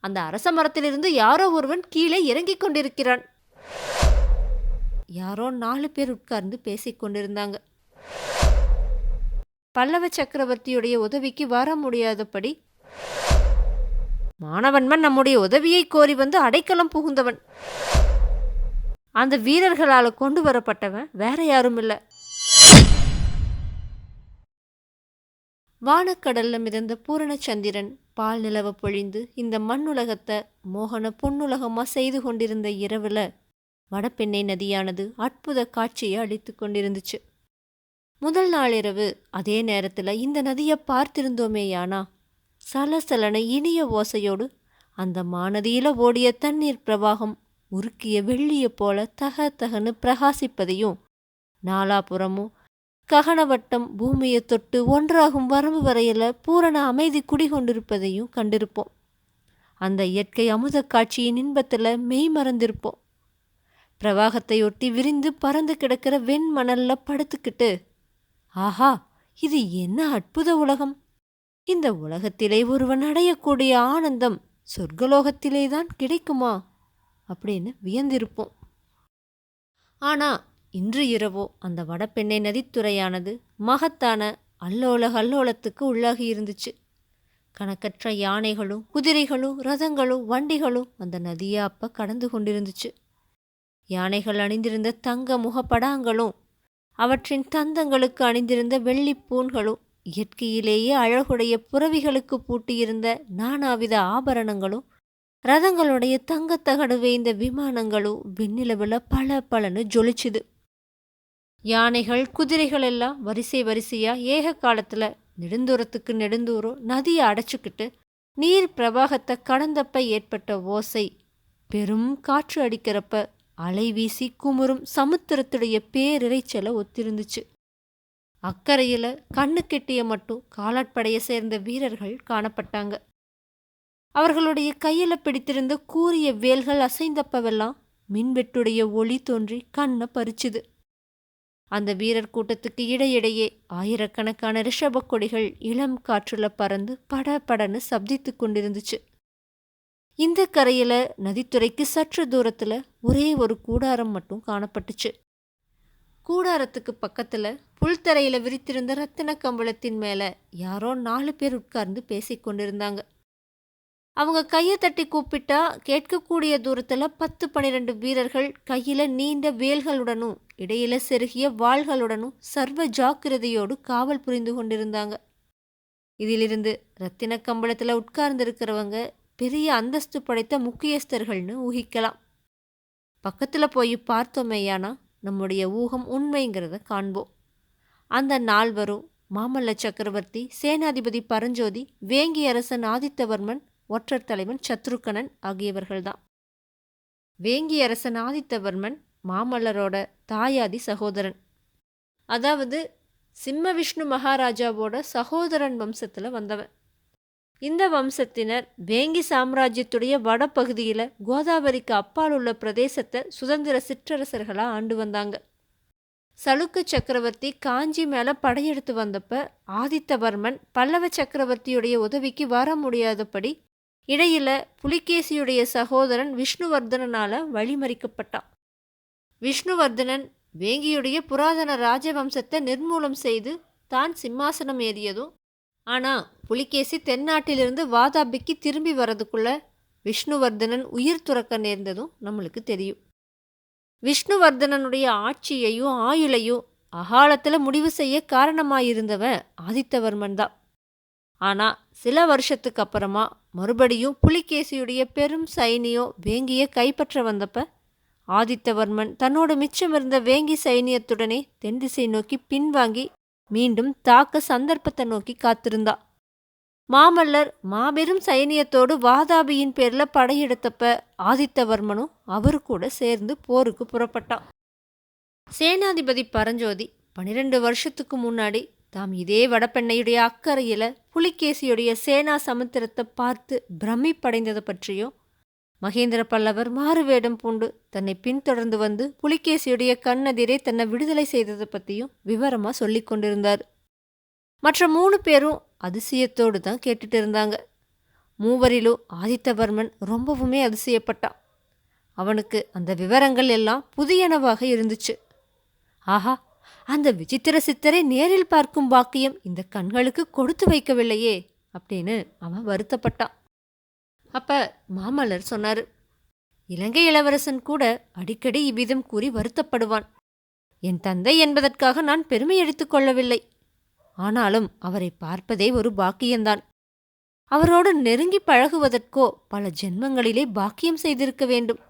அந்த அரச மரத்திலிருந்து யாரோ ஒருவன் கீழே இறங்கிக் கொண்டிருக்கிறான். யாரோ நாலு பேர் உட்கார்ந்து பேசிக் கொண்டிருந்தாங்க. பல்லவ சக்கரவர்த்தியுடைய உதவிக்கு வர முடியாதபடி மாணவன்மன் நம்முடைய உதவியை கோரி வந்து அடைக்கலம் புகுந்தவன். அந்த வீரர்களால் கொண்டு வரப்பட்டவன் வேற யாரும் இல்லை. வானக்கடல்ல மிதந்த பூரணச்சந்திரன். பால் நிலவ பொழிந்து இந்த மண்ணுலகத்தை மோகன பொன்னுலகமாக செய்து கொண்டிருந்த இரவில் வடபெண்ணை நதியானது அற்புத காட்சியை அளித்து கொண்டிருந்துச்சு. முதல் நாளிரவு அதே நேரத்தில் இந்த நதியை பார்த்திருந்தோமேயானா சலசலன இனிய ஓசையோடு அந்த மாநதியில் ஓடிய தண்ணீர் பிரவாகம் உருக்கிய வெள்ளியை போல தக தகன்னு பிரகாசிப்பதையும் நாலாபுறமும் ககனவட்டம் பூமியை தொட்டு ஒன்றாகும் வரம்பு வரையில் பூரண அமைதி குடிகொண்டிருப்பதையும் கண்டிருப்போம். அந்த இயற்கை அமுத காட்சியின் இன்பத்தில் மெய் மறந்திருப்போம். பிரவாகத்தையொட்டி விரிந்து பறந்து கிடக்கிற வெண்மணலில் படுத்துக்கிட்டு ஆஹா இது என்ன அற்புத உலகம்! இந்த உலகத்திலே ஒருவன் அடையக்கூடிய ஆனந்தம் சொர்க்கலோகத்திலே தான் கிடைக்குமா? அப்படின்னு வியந்திருப்போம். ஆனால் இன்று இரவோ அந்த வடபெண்ணை நதித்துறையானது மகத்தான அல்லோல கல்லோலத்துக்கு உள்ளாகி இருந்துச்சு. கணக்கற்ற யானைகளும் குதிரைகளும் ரதங்களும் வண்டிகளும் அந்த நதியை அப்ப கடந்து கொண்டிருந்துச்சு. யானைகள் அணிந்திருந்த தங்க முகப்படாங்களும் அவற்றின் தந்தங்களுக்கு அணிந்திருந்த வெள்ளிப்பூண்களும் இயற்கையிலேயே அழகுடைய புறவிகளுக்கு பூட்டியிருந்த நானாவித ஆபரணங்களும் ரதங்களுடைய தங்கத்தகடு வேய்ந்த விமானங்களும் விண்ணிலவில் பல பலன்னு ஜொலிச்சுது. யானைகள் குதிரைகள் எல்லாம் வரிசை வரிசையாக ஏக காலத்தில் நெடுந்தூரத்துக்கு நெடுந்தூரம் நதியை அடைச்சிக்கிட்டு நீர் பிரவாகத்தை கடந்தப்ப ஏற்பட்ட ஓசை பெரும் காற்று அடிக்கிறப்ப அலை வீசி குமுறும் சமுத்திரத்துடைய பேரிரைச்சலை ஒத்திருந்துச்சு. அக்கறையில் கண்ணு கெட்டிய மட்டும் காலாட்படையை சேர்ந்த வீரர்கள் காணப்பட்டாங்க. அவர்களுடைய கையில் பிடித்திருந்த கூரிய வேல்கள் அசைந்தப்பவெல்லாம் மின்வெட்டுடைய ஒளி தோன்றி கண்ணை பறிச்சுது. அந்த வீரர் கூட்டத்துக்கு இடையிடையே ஆயிரக்கணக்கான ரிஷப கொடிகள் இளம் காற்றுல பறந்து பட படன்னு சப்தித்து கொண்டிருந்துச்சு. இந்த கரையில நதித்துறைக்கு சற்று தூரத்துல ஒரே ஒரு கூடாரம் மட்டும் காணப்பட்டுச்சு. கூடாரத்துக்கு பக்கத்துல புல்தரையில விரித்திருந்த ரத்தின கம்பளத்தின் மேல யாரோ நாலு பேர் உட்கார்ந்து பேசிக்கொண்டிருந்தாங்க அவங்க கையை தட்டி கூப்பிட்டா கேட்கக்கூடிய தூரத்தில் பத்து பன்னிரெண்டு வீரர்கள் கையில் நீண்ட வேல்களுடனும் இடையில செருகிய வாள்களுடனும் சர்வ ஜாக்கிரதையோடு காவல் புரிந்து கொண்டிருந்தாங்க. இதிலிருந்து ரத்தின கம்பளத்தில் உட்கார்ந்திருக்கிறவங்க பெரிய அந்தஸ்து படைத்த முக்கியஸ்தர்கள்னு ஊகிக்கலாம். பக்கத்தில் போய் பார்த்தோமேயானா நம்முடைய ஊகம் உண்மைங்கிறத காண்போம். அந்த நால்வரும் மாமல்ல சக்கரவர்த்தி சேனாதிபதி பரஞ்சோதி வேங்கி அரசன் ஆதித்தவர்மன் ஒற்றர் தலைவன் சத்ருக்கணன் ஆகியவர்கள்தான். வேங்கி அரசன் ஆதித்தவர்மன் மாமல்லரோட தாயாதி சகோதரன். அதாவது சிம்ம விஷ்ணு மகாராஜாவோட சகோதரன் வம்சத்தில் வந்தவன். இந்த வம்சத்தினர் வேங்கி சாம்ராஜ்யத்துடைய வடபகுதியில் கோதாவரிக்கு அப்பால் உள்ள பிரதேசத்தை சுதந்திர சிற்றரசர்களாக ஆண்டு வந்தாங்க. சலுக்க சக்கரவர்த்தி காஞ்சி மேலே படையெடுத்து வந்தப்ப ஆதித்தவர்மன் பல்லவ சக்கரவர்த்தியுடைய உதவிக்கு வர முடியாதபடி இடையில புலிகேசியுடைய சகோதரன் விஷ்ணுவர்தனனால வழிமறிக்கப்பட்டான். விஷ்ணுவர்தனன் வேங்கியுடைய புராதன ராஜவம்சத்தை நிர்மூலம் செய்து தான் சிம்மாசனம் ஏறியதும் ஆனா புலிகேசி தென்னாட்டிலிருந்து வாதாபிக்கு திரும்பி வரதுக்குள்ள விஷ்ணுவர்தனன் உயிர் துறக்க நேர்ந்ததும் நம்மளுக்கு தெரியும். விஷ்ணுவர்தனனுடைய ஆட்சியையும் ஆயுளையும் அகாலத்தில் முடிவு செய்ய காரணமாயிருந்தவன் ஆதித்தவர்மன் தான். ஆனால் சில வருஷத்துக்கு அப்புறமா மறுபடியும் புலிகேசியுடைய பெரும் சைனியம் வேங்கியை கைப்பற்ற வந்தப்ப ஆதித்தவர்மன் தன்னோட மிச்சமிருந்த வேங்கி சைனியத்துடனே தென் திசை நோக்கி பின்வாங்கி மீண்டும் தாக்க சந்தர்ப்பத்தை நோக்கி காத்திருந்தா. மாமல்லர் மாபெரும் சைனியத்தோடு வாதாபியின் பேரில் படையெடுத்தப்ப ஆதித்தவர்மனும் அவரு கூட சேர்ந்து போருக்கு புறப்பட்டான். சேனாதிபதி பரஞ்சோதி பனிரெண்டு வருஷத்துக்கு முன்னாடி தாம் இதே வடபெண்ணையுடைய அக்கறையில் புலிகேசியுடைய சேனா சமுத்திரத்தை பார்த்து பிரமிப்படைந்ததை பற்றியும் மகேந்திர பல்லவர் மாறுவேடம் பூண்டு தன்னை பின்தொடர்ந்து வந்து புலிகேசியுடைய கண்ணெதிரே தன்னை விடுதலை செய்ததை பற்றியும் விவரமாக சொல்லி கொண்டிருந்தார். மற்ற மூணு பேரும் அதிசயத்தோடு தான் கேட்டுட்டு இருந்தாங்க. மூவரிலும் ஆதித்தவர்மன் ரொம்பவுமே அதிசயப்பட்டான். அவனுக்கு அந்த விவரங்கள் எல்லாம் புதியனவாக இருந்துச்சு. ஆஹா அந்த விசித்திர சித்தரை நேரில் பார்க்கும் பாக்கியம் இந்த கண்களுக்கு கொடுத்து வைக்கவில்லையே அப்படின்னு அவன் வருத்தப்பட்டான். அப்ப மாமல்லர் சொன்னாரு இலங்கை இளவரசன் கூட அடிக்கடி இவ்விதம் கூறி வருத்தப்படுவான். என் தந்தை என்பதற்காக நான் பெருமை எடுத்துக்கொள்ளவில்லை ஆனாலும் அவரை பார்ப்பதே ஒரு பாக்கியம்தான். அவரோடு நெருங்கி பழகுவதற்கோ பல ஜென்மங்களிலே பாக்கியம் செய்திருக்க வேண்டும்.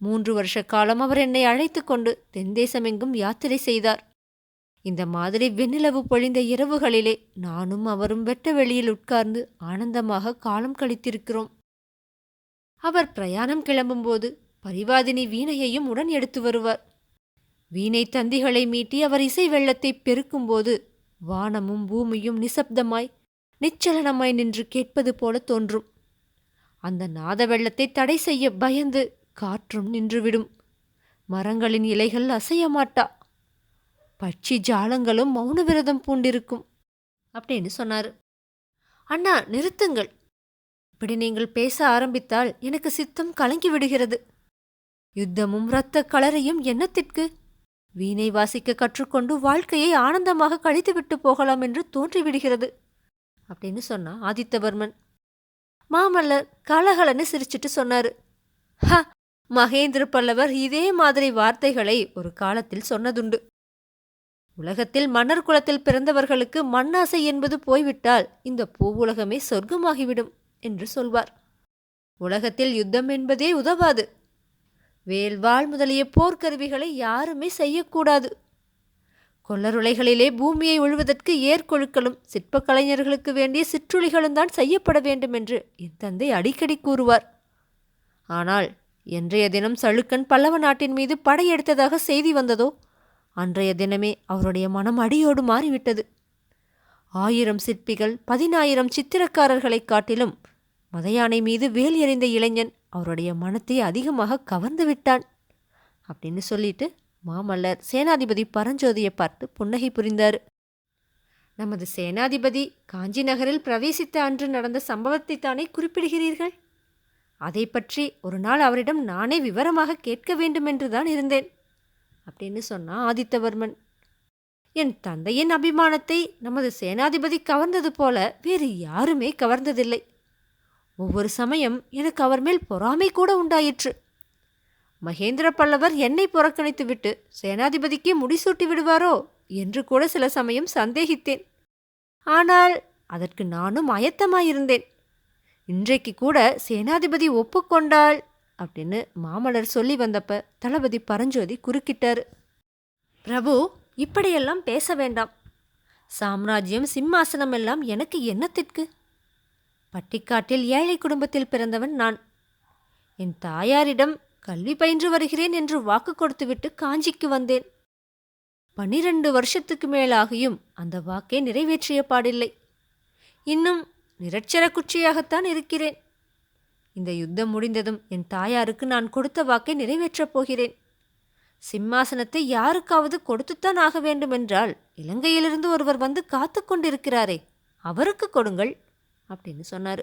மூன்று வருஷ காலம் அவர் என்னை அழைத்து கொண்டு தென்தேசமெங்கும் யாத்திரை செய்தார். இந்த மாதிரி வெண்ணிலவு பொழிந்த இரவுகளிலே நானும் அவரும் வெட்ட வெளியில் உட்கார்ந்து ஆனந்தமாக காலம் கழித்திருக்கிறோம். அவர் பிரயாணம் கிளம்பும்போது பரிவாதினி வீணையையும் உடன் எடுத்து வருவார். வீணை தந்திகளை மீட்டி அவர் இசை வெள்ளத்தை பெருக்கும்போது வானமும் பூமியும் நிசப்தமாய் நிச்சலனமாய் நின்று கேட்பது போல தோன்றும். அந்த நாத வெள்ளத்தை தடை செய்ய பயந்து காற்றும் நின்றுவிடும். மரங்களின் இலைகள் அசைய மாட்டா பட்சி ஜாலங்களும் மௌன விரதம் பூண்டிருக்கும் அப்படின்னு சொன்னார். அண்ணா நிறுத்துங்கள். இப்படி நீங்கள் பேச ஆரம்பித்தால் எனக்கு சித்தம் கலங்கி விடுகிறது. யுத்தமும் இரத்த கலரையும் என்னத்திற்கு? வீணை வாசிக்க கற்றுக்கொண்டு வாழ்க்கையை ஆனந்தமாக கழித்துவிட்டு போகலாம் என்று தோன்றிவிடுகிறது அப்படின்னு சொன்னா ஆதித்தவர்மன். மாமல்லர் கலகலன்னு சிரிச்சிட்டு சொன்னாரு. ஹ மகேந்திர பல்லவர் இதே மாதிரி வார்த்தைகளை ஒரு காலத்தில் சொன்னதுண்டு. உலகத்தில் மன்னர் குலத்தில் பிறந்தவர்களுக்கு மண்ணாசை என்பது போய்விட்டால் இந்த பூவுலகமே சொர்க்கமாகிவிடும் என்று சொல்வார். உலகத்தில் யுத்தம் என்பதே உதவாது. வேல்வாள் முதலிய போர்க்கருவிகளை யாருமே செய்யக்கூடாது. கொல்லருளைகளிலே பூமியை உழுவதற்கு ஏற்கொழுக்களும் சிற்பக் கலைஞர்களுக்கு வேண்டிய சிற்றுளிகளும் தான் செய்யப்பட வேண்டும் என்று என் தந்தை அடிக்கடி கூறுவார். ஆனால் என்றைய தினம் சளுக்கன் பல்லவ நாட்டின் மீது படையெடுத்ததாக செய்தி வந்ததோ அன்றைய தினமே அவருடைய மனம் அடியோடு மாறிவிட்டது. ஆயிரம் சிற்பிகள் பதினாயிரம் சித்திரக்காரர்களைக் காட்டிலும் மதையானை மீது வேல் எறிந்த இளைஞன் அவருடைய மனத்தை அதிகமாக கவர்ந்து விட்டான். அப்படின்னு சொல்லிட்டு மாமல்லர் சேனாதிபதி பரஞ்சோதியை பார்த்து புன்னகை புரிந்தார். நமது சேனாதிபதி காஞ்சி நகரில் பிரவேசித்த அன்று நடந்த சம்பவத்தை தானே குறிப்பிடுகிறீர்கள்? அதை பற்றி ஒரு நாள் அவரிடம் நானே விவரமாக கேட்க வேண்டுமென்றுதான் இருந்தேன். அப்படின்னு சொன்னான் ஆதித்தவர்மன் என் தந்தையின் அபிமானத்தை நமது சேனாதிபதி கவர்ந்தது போல வேறு யாருமே கவர்ந்ததில்லை. ஒவ்வொரு சமயம் எனக்கு அவர் மேல் பொறாமை கூட உண்டாயிற்று. மகேந்திர பல்லவர் என்னை புறக்கணித்துவிட்டு சேனாதிபதிக்கே முடிசூட்டி விடுவாரோ என்று கூட சில சமயம் சந்தேகித்தேன். ஆனால் அதற்கு நானும் ஆயத்தமாயிருந்தேன் இன்றைக்கு கூட சேனாதிபதி ஒப்புக்கொண்டால் அப்படின்னு மாமலர் சொல்லி வந்தப்ப தளபதி பரஞ்சோதி குறுக்கிட்டார். பிரபு இப்படியெல்லாம் பேச வேண்டாம். சாம்ராஜ்யம் சிம்மாசனம் எல்லாம் எனக்கு என்னத்திற்கு பட்டிக்காட்டில் ஏழை குடும்பத்தில் பிறந்தவன் நான். என் தாயாரிடம் கல்வி பயின்று வருகிறேன் என்று வாக்கு கொடுத்துவிட்டு காஞ்சிக்கு வந்தேன். பனிரெண்டு வருஷத்துக்கு மேலாகியும் அந்த வாக்கை நிறைவேற்றிய பாடில்லை. இன்னும் நிரட்சர குச்சியாகத்தான் இருக்கிறேன். இந்த யுத்தம் முடிந்ததும் என் தாயாருக்கு நான் கொடுத்த வாக்கை நிறைவேற்றப் போகிறேன். சிம்மாசனத்தை யாருக்காவது கொடுத்துத்தான் ஆக வேண்டுமென்றால் இலங்கையிலிருந்து ஒருவர் வந்து காத்து கொண்டிருக்கிறாரே அவருக்கு கொடுங்கள் அப்படின்னு சொன்னார்.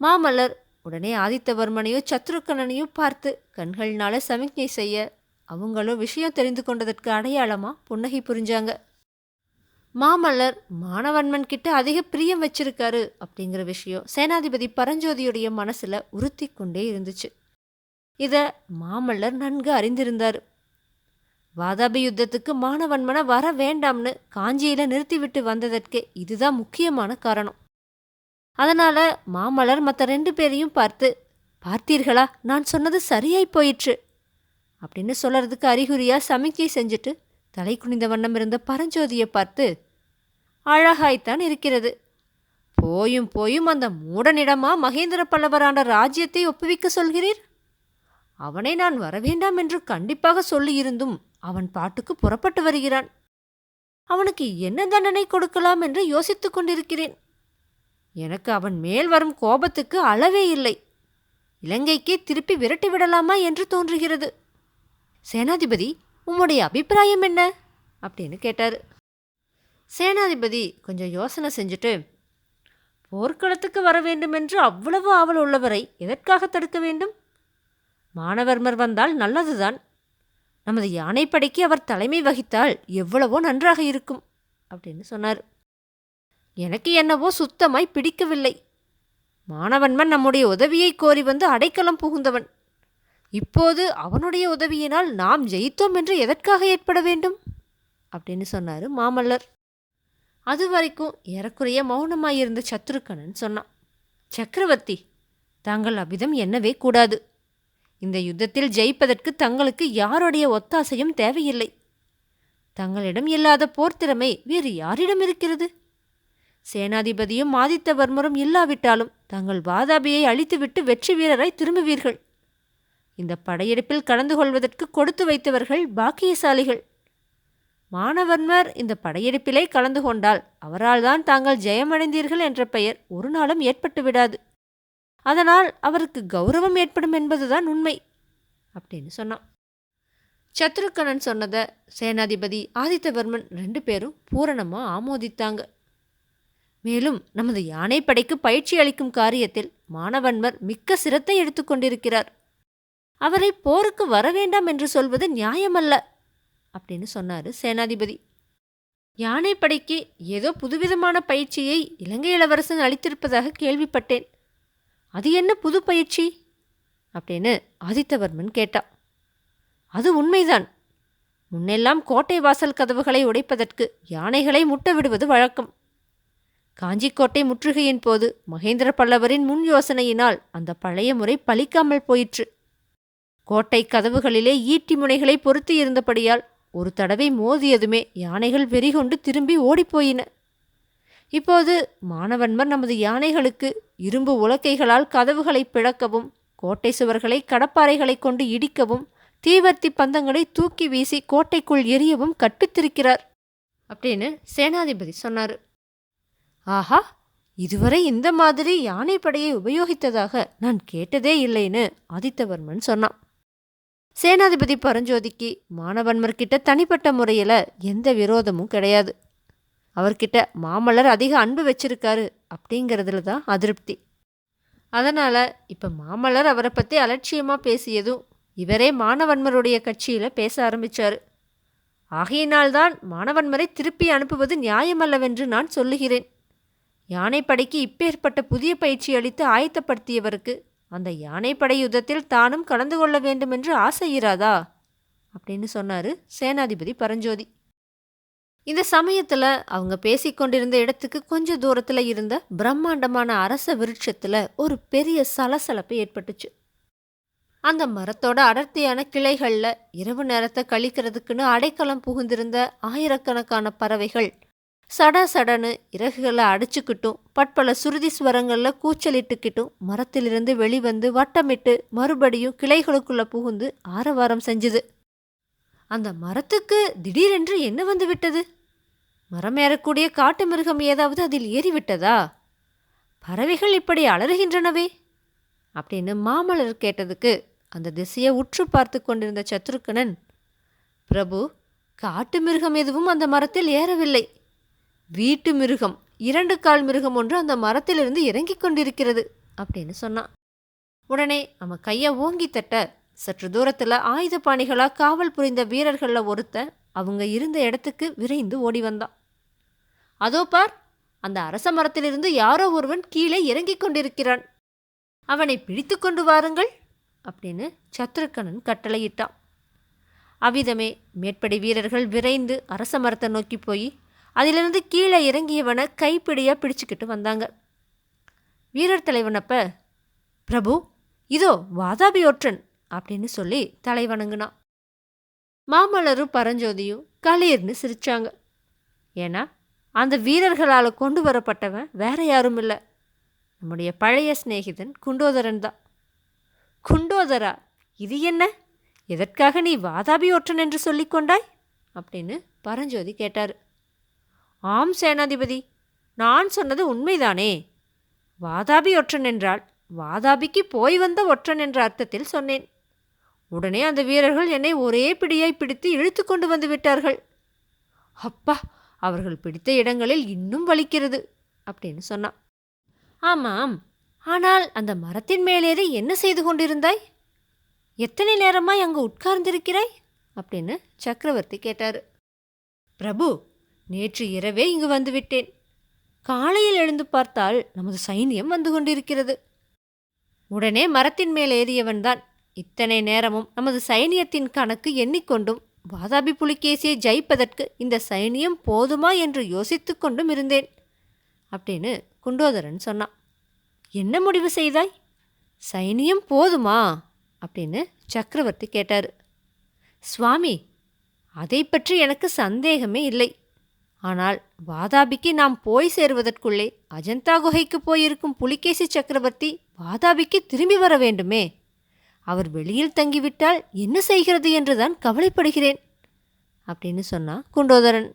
மாமல்லர் உடனே ஆதித்தவர்மனையோ சத்ருக்கணனையோ பார்த்து கண்கள்னால சமிக்ஞை செய்ய அவங்களும் விஷயம் தெரிந்து கொண்டதற்கு அடையாளமா புன்னகை புரிஞ்சாங்க. மாமல்லர் மாணவன்மன் கிட்ட அதிக பிரியம் வச்சிருக்காரு அப்படிங்கிற விஷயம் சேனாதிபதி பரஞ்சோதியுடைய மனசில் உறுத்தி கொண்டே இருந்துச்சு. இதை மாமல்லர் நன்கு அறிந்திருந்தார். வாதாபி யுத்தத்துக்கு மாணவன்மனை வர வேண்டாம்னு காஞ்சியில் நிறுத்திவிட்டு வந்ததற்கே இதுதான் முக்கியமான காரணம். அதனால் மாமல்லர் மற்ற ரெண்டு பேரையும் பார்த்து பார்த்தீர்களா நான் சொன்னது சரியாய் போயிற்று அப்படின்னு சொல்கிறதுக்கு அறிகுறியாக சமிக்கை செஞ்சுட்டு தலை குனிந்த வண்ணம் இருந்த பரஞ்சோதியை பார்த்து அழகாய்த்தான் இருக்கிறது. போயும் போயும் அந்த மூடனிடமா மகேந்திர பல்லவரான ராஜ்யத்தை ஒப்புவிக்க சொல்கிறீர்? அவனை நான் வரவேண்டாம் என்று கண்டிப்பாக சொல்லியிருந்தும் அவன் பாட்டுக்கு புறப்பட்டு வருகிறான். அவனுக்கு என்ன தண்டனை கொடுக்கலாம் என்று யோசித்துக் கொண்டிருக்கிறேன். எனக்கு அவன் மேல் வரும் கோபத்துக்கு அளவே இல்லை. இலங்கைக்கே திருப்பி விரட்டி விடலாமா என்று தோன்றுகிறது. சேனாதிபதி உம்முடைய அபிப்பிராயம் என்ன? அப்படின்னு கேட்டார். சேனாதிபதி கொஞ்சம் யோசனை செஞ்சுட்டு போர்க்களத்துக்கு வர வேண்டுமென்று அவ்வளவு ஆவல் உள்ளவரை எதற்காக தடுக்க வேண்டும்? மாணவர்மர் வந்தால் நல்லதுதான். நமது யானைப்படைக்கு அவர் தலைமை வகித்தால் எவ்வளவோ நன்றாக இருக்கும் அப்படின்னு சொன்னார். எனக்கு என்னவோ சுத்தமாய் பிடிக்கவில்லை. மாணவன்மன் நம்முடைய உதவியை கோரி வந்து அடைக்கலம் புகுந்தவன். இப்போது அவனுடைய உதவியினால் நாம் ஜெயித்தோம் என்று எதற்காக ஏற்பட வேண்டும்? அப்படின்னு சொன்னார் மாமல்லர். அது வரைக்கும் ஏறக்குறைய மௌனமாயிருந்த சத்ருக்கணன் சொன்னான் சக்கரவர்த்தி தாங்கள் அபிதம் என்னவே கூடாது. இந்த யுத்தத்தில் ஜெயிப்பதற்கு தங்களுக்கு யாருடைய ஒத்தாசையும் தேவையில்லை. தங்களிடம் இல்லாத போர்த்திறமை வேறு யாரிடம் இருக்கிறது? சேனாதிபதியும் ஆதித்தவர்மரும் இல்லாவிட்டாலும் தங்கள் வாதாபியை அழித்துவிட்டு வெற்றி வீரராய் திரும்புவீர்கள். இந்த படையெடுப்பில் கலந்து கொள்வதற்கு கொடுத்து வைத்தவர்கள் பாக்கியசாலிகள். மாணவன்மர் இந்த படையெடுப்பிலே கலந்து கொண்டால் அவரால் தான் தாங்கள் ஜெயமடைந்தீர்கள் என்ற பெயர் ஒரு நாளும் ஏற்பட்டு விடாது. அதனால் அவருக்கு கௌரவம் ஏற்படும் என்பதுதான் உண்மை அப்படின்னு சொன்னான். சத்ருக்கணன் சொன்னதை சேனாதிபதி ஆதித்தவர்மன் ரெண்டு பேரும் பூரணமாக ஆமோதித்தாங்க. மேலும் நமது யானைப்படைக்கு பயிற்சி அளிக்கும் காரியத்தில் மாணவன்மர் மிக்க சிரத்தை எடுத்துக்கொண்டிருக்கிறார் அவரை போருக்கு வர வேண்டாம் என்று சொல்வது நியாயமல்ல அப்படின்னு சொன்னார் சேனாதிபதி. யானைப்படைக்கு ஏதோ புதுவிதமான பயிற்சியை இலங்கை இளவரசன் அளித்திருப்பதாக கேள்விப்பட்டேன். அது என்ன புது பயிற்சி? அப்படின்னு ஆதித்தவர்மன் கேட்டா அது உண்மைதான். முன்னெல்லாம் கோட்டை வாசல் கதவுகளை உடைப்பதற்கு யானைகளை முட்ட விடுவது வழக்கம். காஞ்சிக்கோட்டை முற்றுகையின் போது மகேந்திர பல்லவரின் முன் யோசனையினால் அந்த பழைய முறை பலிக்காமல் போயிற்று. கோட்டை கதவுகளிலே ஈட்டி முனைகளை பொருத்தி இருந்தபடியால் ஒரு தடவை மோதியதுமே யானைகள் வெறிகொண்டு திரும்பி ஓடிப்போயின. இப்போது மாணவன்மர் நமது யானைகளுக்கு இரும்பு உலக்கைகளால் கதவுகளை பிளக்கவும் கோட்டை சுவர்களை கடப்பாறைகளை கொண்டு இடிக்கவும் தீவர்த்தி பந்தங்களை தூக்கி வீசி கோட்டைக்குள் எரியவும் கற்பித்திருக்கிறார். அப்படின்னு சேனாதிபதி சொன்னார். ஆஹா இதுவரை இந்த மாதிரி யானைப்படையை உபயோகித்ததாக நான் கேட்டதே இல்லைன்னு ஆதித்தவர்மன் சொன்னான். சேனாதிபதி பரஞ்சோதிக்கு மாணவன்மர்கிட்ட தனிப்பட்ட முறையில் எந்த விரோதமும் கிடையாது. அவர்கிட்ட மாமல்லர் அதிக அன்பு வச்சிருக்காரு அப்படிங்கிறதுல தான் அதிருப்தி. அதனால் இப்போ மாமல்லர் அவரை பற்றி அலட்சியமாக பேசியதும் இவரே மாணவன்மருடைய கட்சியில் பேச ஆரம்பித்தார் ஆகையினால்தான் மாணவன்மரை திருப்பி அனுப்புவது நியாயமல்லவென்று நான் சொல்லுகிறேன். யானைப்படைக்கு இப்பேற்பட்ட புதிய பயிற்சி அளித்து ஆயத்தப்படுத்தியவருக்கு அந்த யானைப்படை யுத்தத்தில் தானும் கலந்து கொள்ள வேண்டுமென்று ஆசையிராதா அப்படின்னு சொன்னார் சேனாதிபதி பரஞ்சோதி. இந்த சமயத்தில் அவங்க பேசிக்கொண்டிருந்த இடத்துக்கு கொஞ்ச தூரத்தில் இருந்த பிரம்மாண்டமான அரச விருட்சத்தில் ஒரு பெரிய சலசலப்பு ஏற்பட்டுச்சு. அந்த மரத்தோட அடர்த்தியான கிளைகளில் இரவு நேரத்தை கழிக்கிறதுக்குன்னு அடைக்கலம் புகுந்திருந்த ஆயிரக்கணக்கான பறவைகள் சட சடனு இறகுகளை அடிச்சுக்கிட்டும் பட்பல சுருதி ஸ்வரங்களில் கூச்சலிட்டுக்கிட்டும் மரத்திலிருந்து வெளிவந்து வட்டமிட்டு மறுபடியும் கிளைகளுக்குள்ளே புகுந்து ஆரவாரம் செஞ்சுது. அந்த மரத்துக்கு திடீரென்று என்ன வந்து விட்டது? மரம் ஏறக்கூடிய காட்டு மிருகம் ஏதாவது அதில் ஏறிவிட்டதா? பறவைகள் இப்படி அலறுகின்றனவே? அப்படின்னு மாமலர் கேட்டதுக்கு அந்த திசையை உற்று பார்த்து கொண்டிருந்த சத்ருக்கணன் பிரபு காட்டு மிருகம் எதுவும் அந்த மரத்தில் ஏறவில்லை. வீட்டு மிருகம் இரண்டு கால் மிருகம் ஒன்று அந்த மரத்திலிருந்து இறங்கிக் கொண்டிருக்கிறது அப்படின்னு சொன்னான். உடனே அவன் கையை ஓங்கி தட்ட சற்று தூரத்தில் ஆயுத பாணிகளாக காவல் புரிந்த வீரர்களில் ஒருத்தன் அவங்க இருந்த இடத்துக்கு விரைந்து ஓடி வந்தான். அதோ பார் அந்த அரச மரத்திலிருந்து யாரோ ஒருவன் கீழே இறங்கிக் கொண்டிருக்கிறான். அவனை பிடித்து கொண்டு வாருங்கள் அப்படின்னு சத்ருக்கணன் கட்டளையிட்டான். அவ்விதமே மேற்படை வீரர்கள் விரைந்து அரச மரத்தை நோக்கி போய் அதிலிருந்து கீழே இறங்கியவனை கைப்பிடியாக பிடிச்சிக்கிட்டு வந்தாங்க. வீரர் தலைவனப்ப பிரபு இதோ வாதாபி ஒற்றன் அப்படின்னு சொல்லி தலைவணங்கினான். மாமல்லரும் பரஞ்சோதியும் களீர்னு சிரித்தாங்க ஏன்னா அந்த வீரர்களால் கொண்டு வரப்பட்டவன் வேற யாரும் இல்லை நம்முடைய பழைய சிநேகிதன் குண்டோதரன் தான். குண்டோதரா இது என்ன? எதற்காக நீ வாதாபி ஒற்றன் என்று சொல்லிக்கொண்டாய் அப்படின்னு பரஞ்சோதி கேட்டார். ஆம் சேனாதிபதி. நான் சொன்னது உண்மைதானே? வாதாபி ஒற்றன் என்றால் வாதாபிக்கு போய் வந்த ஒற்றன் என்ற அர்த்தத்தில் சொன்னேன். உடனே அந்த வீரர்கள் என்னை ஒரே பிடியாய் பிடித்து இழுத்து கொண்டு வந்து விட்டார்கள். அப்பா அவர்கள் பிடித்த இடங்களில் இன்னும் வலிக்கிறது அப்படின்னு சொன்னான். ஆமாம் ஆனால் அந்த மரத்தின் மேலேறி என்ன செய்து கொண்டிருந்தாய்? எத்தனை நேரமாய் அங்கு உட்கார்ந்திருக்கிறாய்? அப்படின்னு சக்கரவர்த்தி கேட்டார். பிரபு நேற்று இரவே இங்கு வந்துவிட்டேன். காலையில் எழுந்து பார்த்தால் நமது சைனியம் வந்து கொண்டிருக்கிறது. உடனே மரத்தின் மேல் ஏறியவன்தான். இத்தனை நேரமும் நமது சைனியத்தின் கணக்கு எண்ணிக்கொண்டும் வாதாபி புலிகேசியை ஜெயிப்பதற்கு இந்த சைனியம் போதுமா என்று யோசித்து கொண்டும் இருந்தேன். அப்படின்னு குண்டோதரன் சொன்னான். என்ன முடிவு செய்தாய்? சைனியம் போதுமா? அப்படின்னு சக்கரவர்த்தி கேட்டார். சுவாமி அதை பற்றி எனக்கு சந்தேகமே இல்லை. ஆனால் வாதாபிக்கு நாம் போய் சேருவதற்குள்ளே அஜந்தா குகைக்கு போயிருக்கும் புலிகேசி சக்கரவர்த்தி வாதாபிக்கு திரும்பி வர வேண்டுமே. அவர் வெளியில் தங்கிவிட்டால் என்ன செய்கிறது என்றுதான் கவலைப்படுகிறேன் அப்படின்னு சொன்னா குண்டோதரன்.